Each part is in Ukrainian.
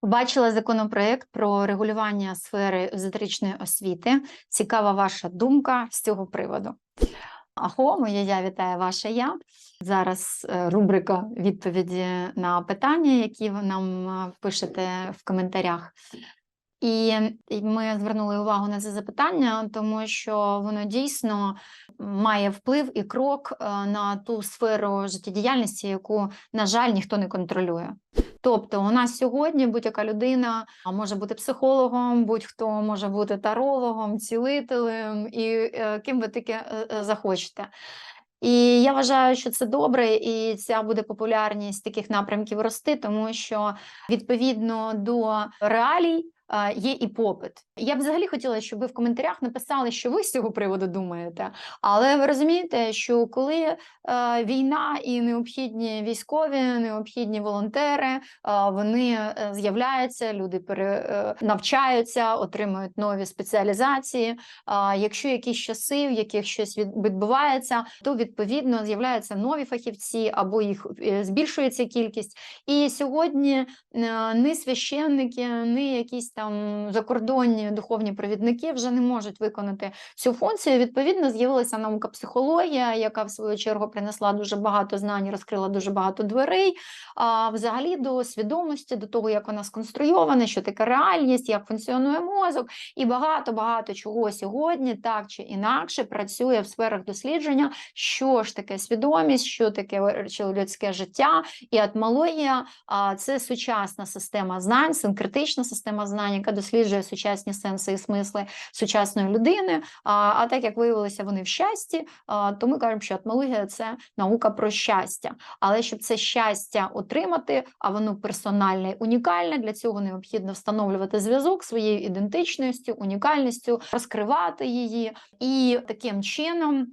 Побачила законопроект про регулювання сфери езотеричної освіти. Цікава ваша думка з цього приводу. Ахо, моє я вітаю ваше я. Зараз е, рубрика відповіді на питання, які ви нам е, пишете в коментарях. І і ми звернули увагу на це запитання, тому що воно дійсно має вплив і крок е, на ту сферу життєдіяльності, яку, на жаль, ніхто не контролює. Тобто, у нас сьогодні будь-яка людина може бути психологом, будь-хто може бути тарологом, цілителем і е, ким ви таке е, захочете. І я вважаю, що це добре, і ця буде популярність таких напрямків рости, тому що відповідно до реалій є і попит. Я б взагалі хотіла, щоб ви в коментарях написали, що ви з цього приводу думаєте. Але ви розумієте, що коли е, війна і необхідні військові, необхідні волонтери, е, вони е, з'являються, люди пере, навчаються, отримують нові спеціалізації. Якщо якісь часи, в яких щось від- відбувається, то відповідно з'являються нові фахівці або їх збільшується кількість. І сьогодні е, ні священники, ні якісь закордонні духовні провідники вже не можуть виконати цю функцію. Відповідно, з'явилася наука психологія, яка в свою чергу принесла дуже багато знань, розкрила дуже багато дверей. А взагалі до свідомості, до того, як вона сконструйована, що таке реальність, як функціонує мозок, і багато багато чого сьогодні так чи інакше працює в сферах дослідження, що ж таке свідомість, що таке людське життя і атмологія. Це сучасна система знань, синкретична система знань, яка досліджує сучасні сенси і смисли сучасної людини. А, а так як виявилося вони в щасті, а, то ми кажемо, що атмологія це наука про щастя. Але щоб це щастя отримати, а воно персональне і унікальне, для цього необхідно встановлювати зв'язок своєю ідентичністю, унікальністю, розкривати її і таким чином.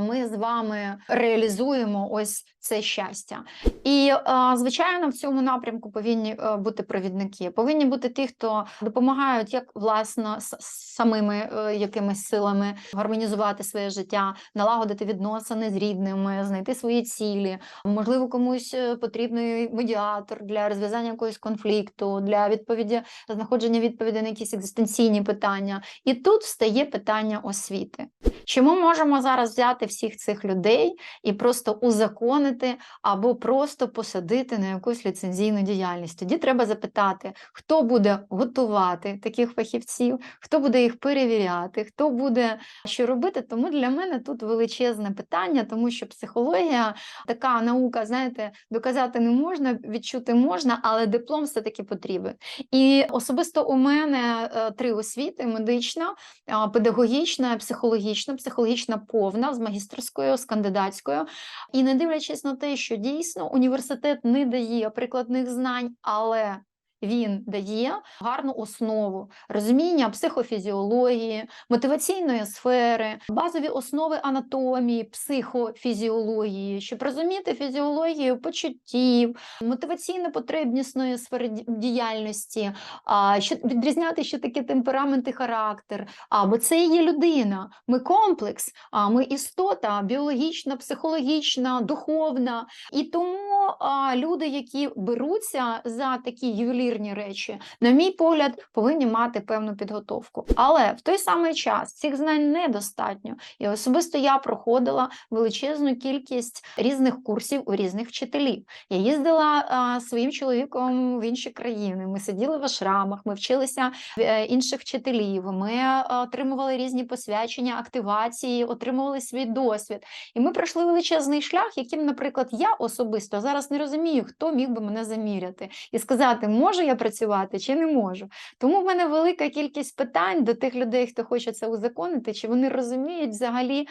Ми з вами реалізуємо ось це щастя, і звичайно, в цьому напрямку повинні е, бути провідники. Повинні бути ті, хто допомагають як власно самими е, якимись силами гармонізувати своє життя, налагодити відносини з рідними, знайти свої цілі. Можливо, комусь е, потрібний медіатор для розв'язання якогось конфлікту, для відповіді знаходження відповіді на якісь екзистенційні питання. І тут встає питання освіти. Чи ми можемо зараз взяти всіх цих людей і просто узаконити або просто посадити на якусь ліцензійну діяльність? Тоді треба запитати, хто буде готувати таких фахівців, хто буде їх перевіряти, хто буде що робити. Тому для мене тут величезне питання, тому що психологія така наука, знаєте, доказати не можна, відчути можна, але диплом все-таки потрібен. І особисто у мене е, три освіти: медична, педагогічна, психологічна, психологічна повна з магістерською, з кандидатською. І не дивлячись на те, що дійсно університет не дає прикладних знань, але він дає гарну основу розуміння психофізіології, мотиваційної сфери, базові основи анатомії, психофізіології, щоб розуміти фізіологію почуттів, мотиваційно-потребнісної сфери діяльності, що відрізняти, що таке темперамент і характер. А, бо це є людина. Ми комплекс, а ми істота біологічна, психологічна, духовна. І тому а, люди, які беруться за такі ювелірні речі, на мій погляд, повинні мати певну підготовку. Але в той самий час цих знань недостатньо. І особисто я проходила величезну кількість різних курсів у різних вчителів. Я їздила а, своїм чоловіком в інші країни. Ми сиділи в ашрамах, ми вчилися е, інших вчителів. Ми е, отримували різні посвячення, активації, отримували свій досвід. І ми пройшли величезний шлях, яким, наприклад, я особисто зараз не розумію, хто міг би мене заміряти і сказати, можу я працювати чи не можу. Тому в мене велика кількість питань до тих людей, хто хоче це узаконити, чи вони розуміють взагалі,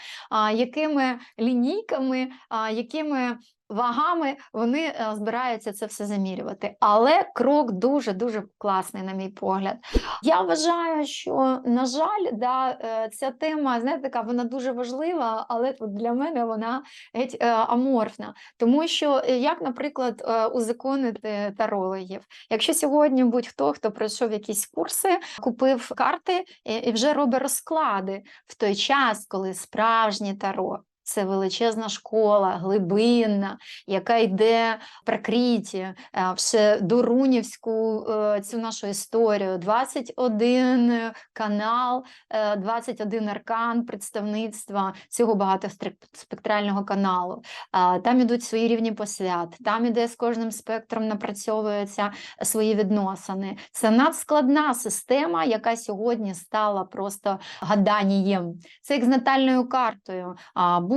якими лінійками, якими вагами вони е, збираються це все замірювати. Але крок дуже дуже класний, на мій погляд. Я вважаю, що на жаль, да, е, ця тема знаєте, така вона дуже важлива, але для мене вона геть е, аморфна. Тому що як, наприклад, узаконити тарологів, якщо сьогодні будь-хто, хто пройшов якісь курси, купив карти і, вже робить розклади в той час, коли справжнє таро. Це величезна школа, глибинна, яка йде прикриті, е, ще до Рунівську е, цю нашу історію. 21 канал, е, 21 аркан представництва цього багатоспектрального каналу. Там ідуть свої рівні посвят, там іде з кожним спектром напрацьовуються свої відносини. Це надскладна система, яка сьогодні стала просто гаданням. Це як з натальною картою.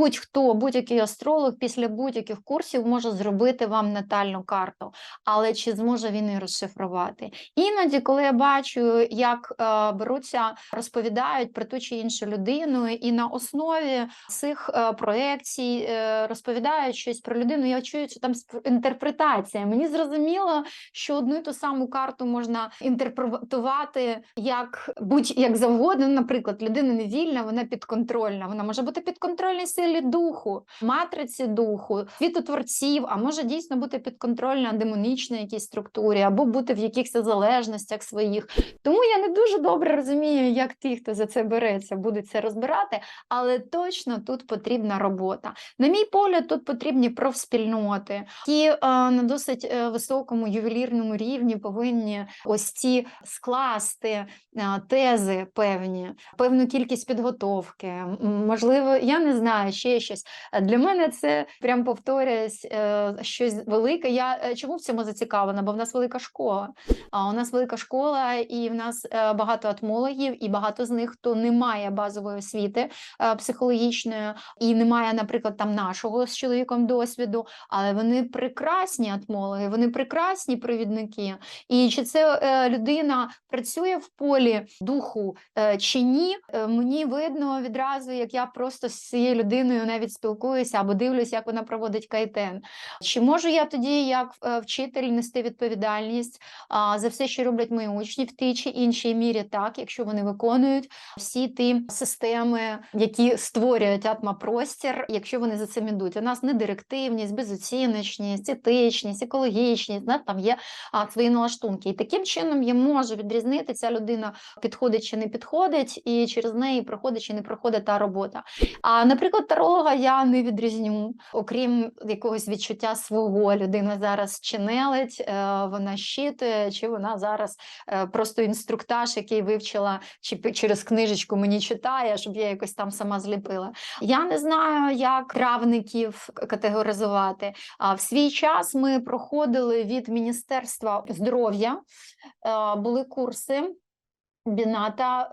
Будь-хто, будь-який астролог після будь-яких курсів може зробити вам натальну карту, але чи зможе він її розшифрувати? Іноді, коли я бачу, як е, беруться, розповідають про ту чи іншу людину, і на основі цих е, проекцій е, розповідають щось про людину, я чую, що там інтерпретація. Мені зрозуміло, що одну і ту саму карту можна інтерпретувати як будь-як завгодно. Наприклад, людина не вільна, вона підконтрольна. Вона може бути підконтрольній силі духу, матриці духу, світотворців, а може дійсно бути підконтрольна демонічній якійсь структурі, або бути в якихось залежностях своїх. Тому я не дуже добре розумію, як ті, хто за це береться, будуть це розбирати, але точно тут потрібна робота. На мій погляд, тут потрібні профспільноти, які е, на досить е, високому ювелірному рівні повинні ось ці скласти е, тези певні, певну кількість підготовки. Можливо, я не знаю, ще щось. Е, Для мене це прям повторюсь е, щось велике. Я е, чому в цьому зацікавлена? Бо в нас велика школа. А у нас велика школа, і в нас багато атмологів, і багато з них хто не має базової освіти психологічної, і не має, наприклад, там нашого з чоловіком досвіду, але вони прекрасні атмологи, вони прекрасні провідники. І чи це людина працює в полі духу чи ні, мені видно відразу, як я просто з цією людиною навіть спілкуюся або дивлюся, як вона проводить кайтен. Чи можу я тоді, як е, вчитель, нести відповідальність за все, що роблять мої учні в тій чи іншій мірі, так, якщо вони виконують всі ті системи, які створюють атмопростір, якщо вони за цим ідуть. У нас не директивність, безоціночність, етичність, екологічність, у там є а, свої налаштунки. І таким чином я можу відрізнити, ця людина підходить чи не підходить, і через неї проходить чи не проходить та робота. А, наприклад, таролога я не відрізню, окрім якогось відчуття свого. Людина зараз чинелить, е, вона щитує, чи вона зараз е, просто інструктаж, який вивчила, чи через книжечку мені читає, щоб я якось там сама зліпила. Я не знаю, як травників категоризувати. А в свій час ми проходили від Міністерства здоров'я, е, були курси. Біната,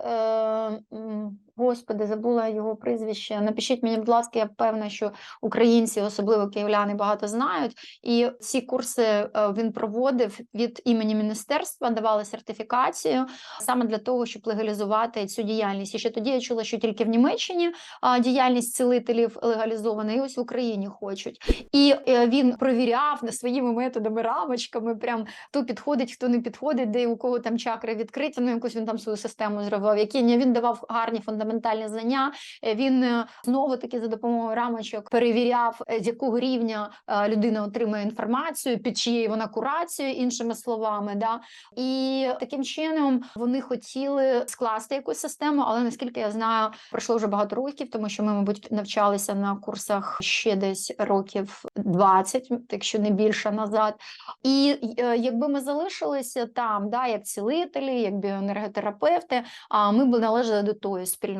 господи, забула його прізвище. Напишіть мені, будь ласка, я певна, що українці, особливо київляни, багато знають. І ці курси е, він проводив від імені міністерства, давали сертифікацію саме для того, щоб легалізувати цю діяльність. І ще тоді я чула, що тільки в Німеччині діяльність цілителів легалізована, і ось в Україні хочуть. І е, він провіряв своїми методами, рамочками, прям хто підходить, хто не підходить, де у кого там чакри відкриті. Ну якусь він там свою систему зробив. Які він давав гарні фундаментальні знання. Е, Він е, знову таки за допомогою рамочок перевіряв, е, з якого рівня людина отримує інформацію, під чиєю вона курацією, іншими словами. Да? І таким чином вони хотіли скласти якусь систему, але наскільки я знаю, пройшло вже багато років, тому що ми, мабуть, навчалися на курсах ще десь років 20, якщо не більше назад. І якби ми залишилися там, да, як цілителі, як біоенерготерапевти, а ми б належали до тої спільноти.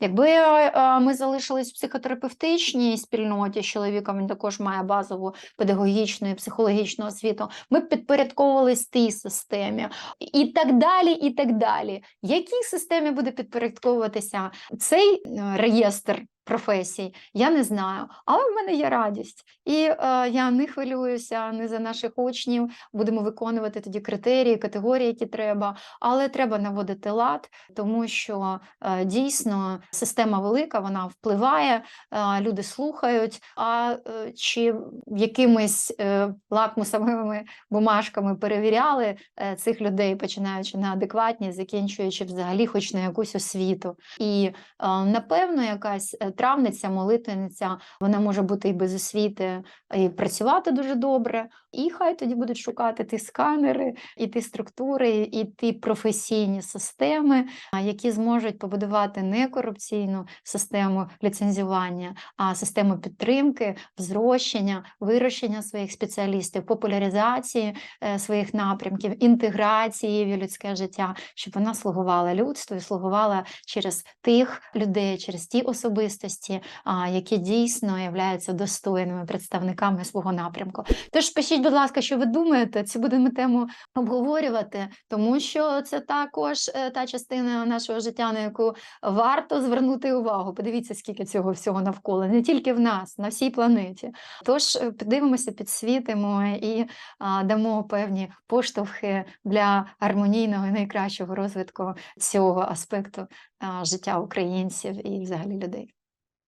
Якби е, ми залишились в психотерапевтичній спільноті з чоловіком, він також має базову педагогічну і психологічну освіту, ми б підпорядковувались тій системі і так далі, і так далі. Якій системі буде підпорядковуватися цей е, реєстр професій, я не знаю. Але в мене є радість. І е, я не хвилююся не за наших учнів. Будемо виконувати тоді критерії, категорії, які треба. Але треба наводити лад, тому що е, дійсно система велика, вона впливає, е, люди слухають. А е, чи якимись е, лакмусовими бумажками перевіряли е, цих людей, починаючи на адекватність, закінчуючи взагалі хоч на якусь освіту. І е, напевно, якась е, травниця, молитвенниця, вона може бути і без освіти, і працювати дуже добре, І хай тоді будуть шукати ті сканери, і ті структури, і ті професійні системи, які зможуть побудувати не корупційну систему ліцензування, а систему підтримки, взрощення, вирощення своїх спеціалістів, популяризації е, своїх напрямків, інтеграції в людське життя, щоб вона слугувала людству і слугувала через тих людей, через ті особистості, які дійсно являються достойними представниками свого напрямку. Тож пишіть, будь ласка, що ви думаєте, цю будемо тему обговорювати, тому що це також е, та частина нашого життя, на яку варто звернути увагу. Подивіться, скільки цього всього навколо, не тільки в нас, на всій планеті. Тож е, подивимося, підсвітимо і а, дамо певні поштовхи для гармонійного і найкращого розвитку цього аспекту а, життя українців і взагалі людей.